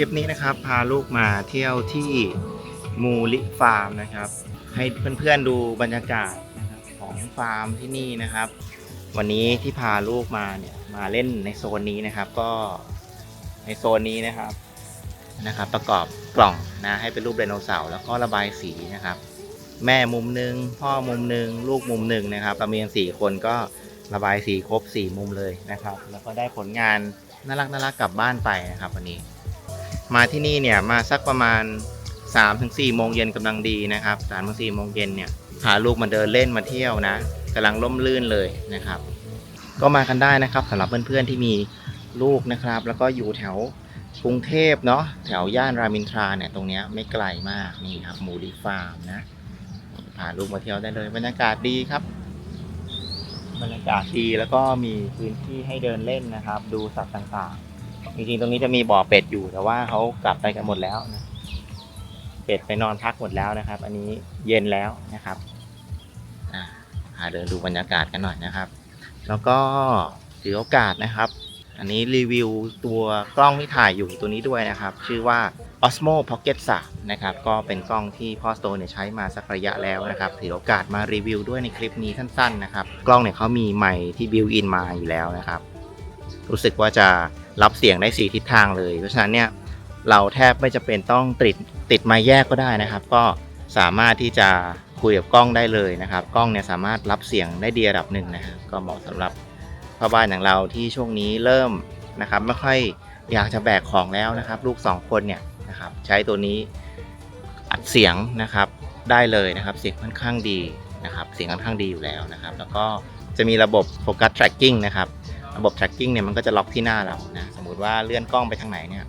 ลิปนี้นะครับ พาลูกมาเที่ยวที่มูลิฟาร์มนะครับ ให้เพื่อนๆดูบรรยากาศของฟาร์มที่นี่นะครับ วันนี้ที่พาลูกมาเนี่ยมาเล่นในโซนนี้นะครับ ก็ในโซนนี้นะครับนะครับ ประกอบกล่องนะให้เป็นรูปไดโนเสาร์แล้วก็ระบายสีนะครับ แม่มุมหนึ่งพ่อมุมหนึ่งลูกมุมหนึ่งนะครับเรามีกันสี่คนก็ระบายสีครบสี่มุมเลยนะครับ แล้วก็ได้ผลงานน่ารักน่ารักกลับบ้านไปนะครับ วันนี้ มาที่นี่เนี่ยมาสักประมาณ3-4ถึงโมงเย็นกำลังดีนะครับ3ถึง4โมงเย็นเนี่ยพาลูกมาเดินเล่นมาเที่ยวนะกำลังร่มรื่นเลยนะครับ ก็มากันได้นะครับสำหรับเพื่อนๆที่มีลูกนะครับ แล้วก็อยู่แถวกรุงเทพเนาะแถวย่านรามอินทราเนี่ยตรงนี้ไม่ไกลมากนี่ครับหมูดีฟาร์มนะพาลูกมาเที่ยวได้เลยบรรยากาศดีครับบรรยากาศดีแล้วก็มีพื้นที่ให้เดินเล่นนะครับ ดูสัตว์ต่างๆ จริงๆตรงนี้จะมีบ่อเป็ดอยู่แต่ว่าเขากลับไปกันหมดแล้วนะเป็ดไปนอนพักหมดแล้วนะครับ อันนี้เย็นแล้วนะครับอ่าพาเดินดูบรรยากาศกันหน่อยนะครับ แล้วก็ถือโอกาสนะครับ อันนี้รีวิวตัวกล้องที่ถ่ายอยู่ตัวนี้ด้วยนะครับ ชื่อว่า Osmo Pocket 3นะครับ ก็เป็นกล้องที่พ่อสโตเนี่ยใช้มาสักระยะแล้วนะครับ ถือโอกาสมารีวิวด้วยในคลิปนี้สั้นๆนะครับ กล้องเนี่ยเขามีไมค์ที่บิวอินมาอยู่แล้วนะครับ รู้สึกว่าจะ รับเสียงได้สีทิศทางเลย เพราะฉะนั้นเนี่ยเราแทบไม่จะเป็นต้องติดติดไมค์แยกก็ได้นะครับ ก็สามารถที่จะคุยกับกล้องได้เลยนะครับ กล้องเนี่ยสามารถรับเสียงได้ดีระดับหนึ่งนะครับก็เหมาะสำหรับพ่อบ้านอย่างเราที่ช่วงนี้เริ่มนะครับไม่ค่อยอยากจะแบกของแล้วนะครับ ลูกสองคนเนี่ยนะครับใช้ตัวนี้อัดเสียงนะครับได้เลยนะครับ เสียงค่อนข้างดีนะครับ เสียงค่อนข้างดีอยู่แล้วนะครับ แล้วก็จะมีระบบโฟกัส tracking นะครับ ระบบ tracking เนี่ยมันก็จะล็อกที่หน้าเรานะสมมุติว่าเลื่อนกล้องไปทางไหนเนี่ย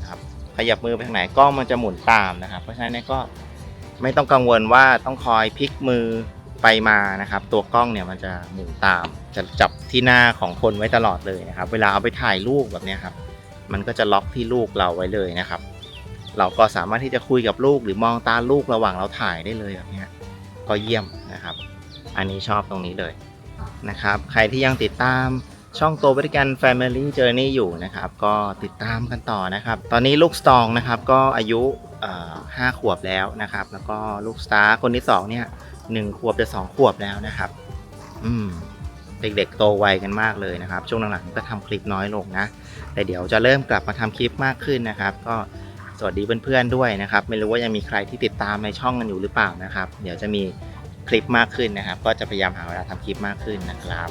นะครับขยับมือไปทางไหนกล้องมันจะหมุนตามนะครับ เพราะฉะนั้นก็ไม่ต้องกังวลว่าต้องคอยพลิกมือไปมานะครับ ตัวกล้องเนี่ยมันจะหมุนตาม จะจับที่หน้าของคนไว้ตลอดเลยนะครับ เวลาเอาไปถ่ายรูปแบบเนี้ยครับ มันก็จะล็อกที่ลูกเราไว้เลยนะครับ เราก็สามารถที่จะคุยกับลูกหรือมองตาลูกระหว่างเราถ่ายได้เลยแบบเนี้ยก็เยี่ยมนะครับ อันนี้ชอบตรงนี้เลย นะครับ ใครที่ยังติดตามช่องโตบริการ Family Journey อยู่นะครับ ก็ติดตามกันต่อนะครับ ตอนนี้ลูกสตองนะครับก็อายุห้าขวบแล้วนะครับ แล้วก็ลูกสตาร์คนที่สองเนี่ยหนึ่งขวบจะสองขวบแล้วนะครับ อืมเด็กๆโตไวกันมากเลยนะครับ ช่วงหลังๆก็ทำคลิปน้อยลงนะ แต่เดี๋ยวจะเริ่มกลับมาทำคลิปมากขึ้นนะครับ ก็สวัสดีเพื่อนๆด้วยนะครับ ไม่รู้ว่ายังมีใครที่ติดตามในช่องกันอยู่หรือเปล่านะครับ เดี๋ยวจะมี คลิปมากขึ้นนะครับ ก็จะพยายามหาเวลาทำคลิปมากขึ้นนะครับ